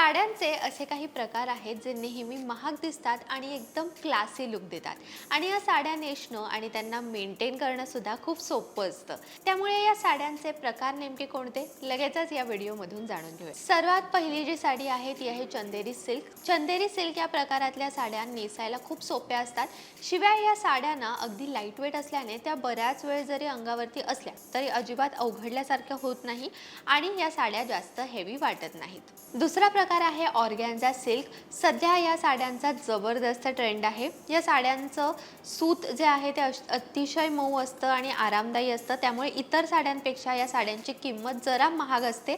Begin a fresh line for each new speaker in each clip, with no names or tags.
साड्यांचे असे काही प्रकार आहेत जे नेहमी महाग दिसतात आणि एकदम क्लासी लुक देतात. आणि या साड्या नेसणं आणि त्यांना मेंटेन करणं सुद्धा खूप सोपं असतं. त्यामुळे या साड्यांचे प्रकार नेमके कोणते? लगेचच या व्हिडिओमधून जाणून घेऊया. सर्वात पहिली जी साडी आहे ती आहे चंदेरी सिल्क. चंदेरी सिल्क या प्रकारातल्या साड्या नेसायला खूप सोप्या असतात. शिवाय या साड्यांना अगदी लाइट वेट असल्याने त्या बऱ्याच वेळ जरी अंगावरती असल्या तरी अजिबात अवघडल्यासारख्या होत नाही आणि या साड्या जास्त हेवी वाटत नाहीत. दुसरा प्रकार आहे ऑर्गॅन्झा सिल्क. सध्या या साड्यांचा जबरदस्त ट्रेंड आहे. या साड्यांचं सूत जे आहे ते अश- अतिशय मऊ असतं आणि आरामदायी असतं. त्यामुळे इतर साड्यांपेक्षा या साड्यांची किंमत जरा महाग असते.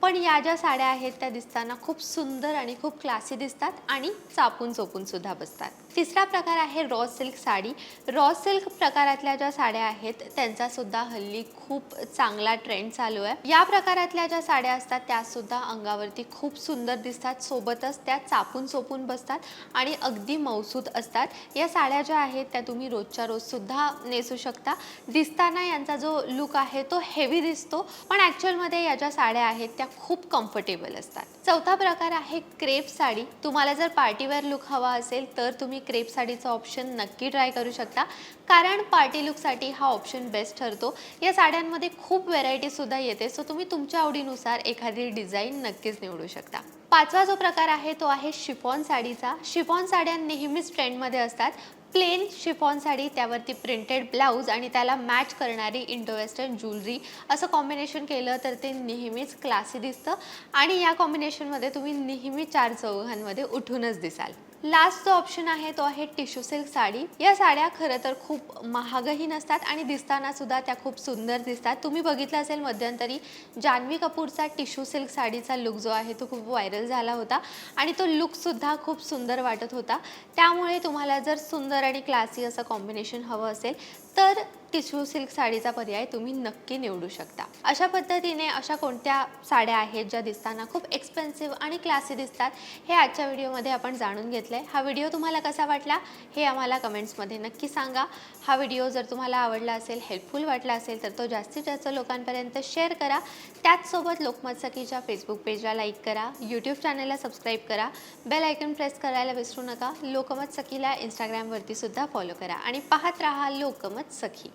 पण या ज्या साड्या आहेत त्या दिसताना खूप सुंदर आणि खूप क्लासी दिसतात आणि चापून चोपून सुद्धा बसतात. तिसरा प्रकार आहे raw silk sari. Raw silk प्रकारातल्या ज्या साड्या आहेत त्यांचा सुद्धा हल्ली खूप चांगला ट्रेंड चालू आहे. या प्रकारातल्या ज्या साड्या असतात त्या सुद्धा अंगावरती खूप सुंदर दिसतात सोबतच त्या चापून चोपून बसतात आणि अगदी मौसूद असतात. या साड्या ज्या आहेत त्या तुम्ही रोजच्या रोजसुद्धा नेसू शकता. दिसताना यांचा जो लुक आहे तो हेवी दिसतो पण ॲक्च्युअलमध्ये या ज्या साड्या आहेत त्या खूप कम्फर्टेबल असतात. चौथा प्रकार आहे क्रेप साडी. तुम्हाला जर पार्टीवेअर लुक हवा असेल तर तुम्ही क्रेप साडीचा ऑप्शन नक्की ट्राय करू शकता. कारण पार्टी लुकसाठी हा ऑप्शन बेस्ट ठरतो. या साड्यांमध्ये खूप व्हेरायटीसुद्धा येते सो तुम्ही तुमच्या आवडीनुसार एखादी डिझाईन नक्कीच निवडू शकता. पाचवा जो प्रकार आहे तो आहे शिफॉन साडीचा. शिफॉन साड्या नेहमीच ट्रेंडमध्ये असतात. प्लेन शिफॉन साडी त्यावरती प्रिंटेड ब्लाऊज आणि त्याला मॅच करणारी इंडो वेस्टर्न ज्वेलरी असं कॉम्बिनेशन केलं तर ते नेहमीच क्लासी दिसतं आणि या कॉम्बिनेशनमध्ये तुम्ही नेहमी चार चौघांमध्ये उठूनच दिसाल. लास्ट जो ऑप्शन आहे तो आहे टिश्यू सिल्क साडी. या साड्या खरं तर खूप महागही नसतात आणि दिसताना सुद्धा त्या खूप सुंदर दिसतात. तुम्ही बघितलं असेल मध्यंतरी जान्हवी कपूरचा टिश्यू सिल्क साडीचा लुक जो आहे तो खूप व्हायरल झाला होता आणि तो लुकसुद्धा खूप सुंदर वाटत होता. त्यामुळे तुम्हाला जर सुंदर आणि क्लासी असं कॉम्बिनेशन हवं असेल तर टिश्यू सिल्क साडीचा पर्याय तुम्ही नक्की निवडू शकता. अशा पद्धतीने अशा कोणत्या साड्या आहेत ज्या दिसताना खूप एक्सपेन्सिव्ह आणि क्लासी दिसतात हे आजच्या व्हिडिओमध्ये आपण जाणून घेतलं आहे हा व्हिडिओ तुम्हाला कसा वाटला हे आम्हाला कमेंट्समध्ये नक्की सांगा. हा व्हिडिओ जर तुम्हाला आवडला असेल हेल्पफुल वाटला असेल तर तो जास्तीत जास्त लोकांपर्यंत शेअर करा. त्याचसोबत लोकमत सखीच्या फेसबुक पेजला लाईक करा. यूट्यूब चॅनलला सबस्क्राईब करा. बेल आयकन प्रेस करायला विसरू नका. लोकमत सखीला इंस्टाग्रामवरती सुद्धा फॉलो करा. आणि पाहत राहा लोकमत सखी.